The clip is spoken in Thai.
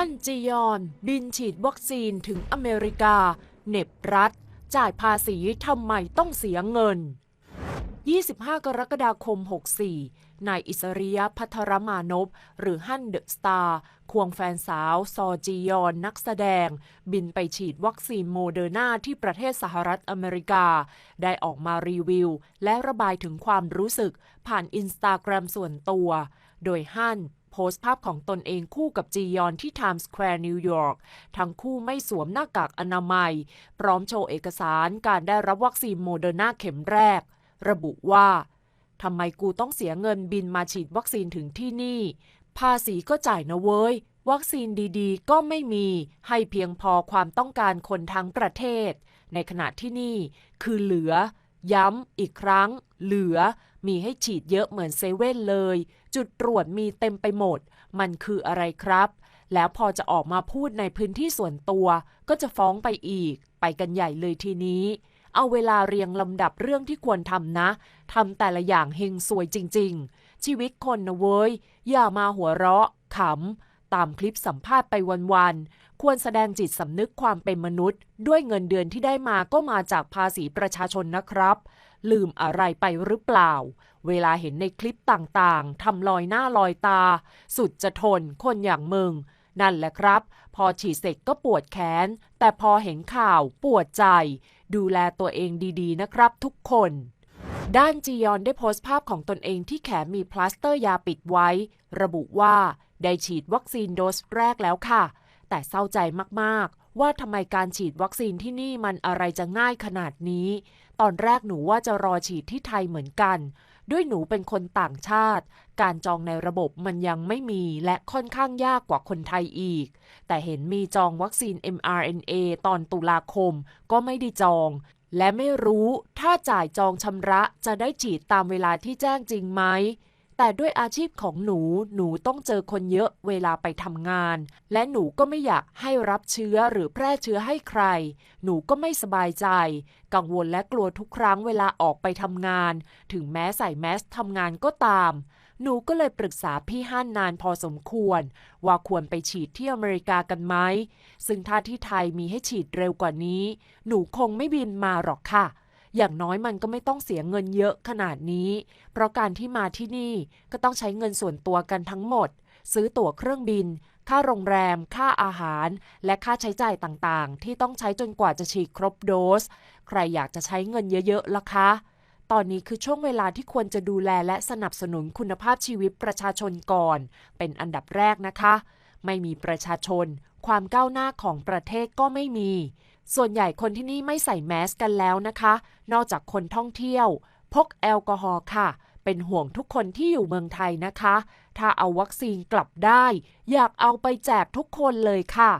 ฮันจียอน บินฉีดวัคซีนถึงอเมริกาเหน็บรัฐ จ่ายภาษีทำไมต้องเสียเงิน 25 กรกฎาคม 64 นายอิสริยะพัทรมานพ หรือฮั่นเดอะสตาร์ ควงแฟนสาว ซอจียอนนักแสดง บินไปฉีดวัคซีนโมเดอร์นาที่ประเทศสหรัฐอเมริกา ได้ออกมารีวิว และระบายถึงความรู้สึก ผ่านอินสตาแกรมส่วนตัว โดยฮั่น พสต์ภาพของตนเองคู่กับจียอนที่ไทม์สแควร์นิวยอร์กทั้งคู่ไม่สวมหน้ากากอนามัย พร้อมโชว์เอกสารการได้รับวัคซีนโมเดอร์นาเข็มแรก ระบุว่าทำไมกูต้องเสียเงินบินมาฉีดวัคซีนถึงที่นี่ ภาษีก็จ่ายนะเว้ย วัคซีนดีๆ ก็ไม่มี ให้เพียงพอความต้องการคนทั้งประเทศ ในขณะที่นี่ คือเหลือ ย้ำอีกครั้ง เหลือ มีให้ฉีดเยอะเหมือนเซเว่นเลย จุดตรวจมีเต็มไปหมด มันคืออะไรครับ แล้วพอจะออกมาพูดในพื้นที่ส่วนตัว ก็จะฟ้องไปอีก ไปกันใหญ่เลยทีนี้ เอาเวลาเรียงลำดับเรื่องที่ควรทำนะทำแต่ละอย่างเฮงซวยจริง ๆ ชีวิตคนนะเว้ย อย่ามาหัวเราะขำ ตามคลิปสัมภาษณ์ไปวันๆ ควรแสดงจิตสำนึกความเป็นมนุษย์ ด้วยเงินเดือนที่ได้มาก็มาจากภาษีประชาชนนะครับ ลืมอะไรไปหรือเปล่า เวลาเห็นในคลิปต่างๆ ทำลอยหน้าลอยตา สุดจะทนคนอย่างมึง นั่นแหละครับ พอฉีดเสร็จก็ปวดแขน แต่พอเห็นข่าวปวดใจ ดูแลตัวเองดีๆ นะครับทุกคนด้านจียอนได้โพสต์ภาพของตนเองที่แขนมีพลาสเตอร์ยาปิดไว้ ระบุว่าได้ฉีดวัคซีนโดสแรกแล้วค่ะ แต่เศร้าใจมากๆ ว่าทำไมการฉีดวัคซีนที่นี่มันอะไรจะง่ายขนาดนี้ ตอนแรกหนูว่าจะรอฉีดที่ไทยเหมือนกัน ด้วยหนูเป็นคนต่างชาติ การจองในระบบมันยังไม่มีและค่อนข้างยากกว่าคนไทยอีก แต่เห็นมีจองวัคซีน mRNA ตอนตุลาคมก็ไม่ได้จองและไม่รู้ถ้าจ่ายจองชำระจะได้ฉีดตามเวลาที่แจ้งจริงไหม แต่ด้วยอาชีพของหนู หนูต้องเจอคนเยอะเวลาไปทำงาน และหนูก็ไม่อยากให้รับเชื้อหรือแพร่เชื้อให้ใคร หนูก็ไม่สบายใจ กังวลและกลัวทุกครั้งเวลาออกไปทำงาน ถึงแม้ใส่แมสทำงานก็ตาม หนูก็เลยปรึกษาพี่ฮั่นนานพอสมควร ว่าควรไปฉีดที่อเมริกากันไหม ซึ่งถ้าที่ไทยมีให้ฉีดเร็วกว่านี้ หนูคงไม่บินมาหรอกค่ะ อย่างน้อยมันก็ไม่ต้องเสียเงินเยอะขนาดนี้ เพราะการที่มาที่นี่ก็ต้องใช้เงินส่วนตัวกันทั้งหมด ซื้อตั๋วเครื่องบิน ค่าโรงแรม ค่าอาหาร และค่าใช้จ่ายต่างๆ ที่ต้องใช้จนกว่าจะฉีดครบโดส ใครอยากจะใช้เงินเยอะๆล่ะคะตอนนี้คือช่วงเวลาที่ควรจะดูแลและสนับสนุนคุณภาพชีวิตประชาชนก่อน เป็นอันดับแรกนะคะ ไม่มีประชาชน ความก้าวหน้าของประเทศก็ไม่มี ส่วนใหญ่คนที่นี่ไม่ใส่แมสกันแล้วนะคะ นอกจากคนท่องเที่ยว พกแอลกอฮอล์ค่ะ เป็นห่วงทุกคนที่อยู่เมืองไทยนะคะ ถ้าเอาวัคซีนกลับได้ อยากเอาไปแจกทุกคนเลยค่ะ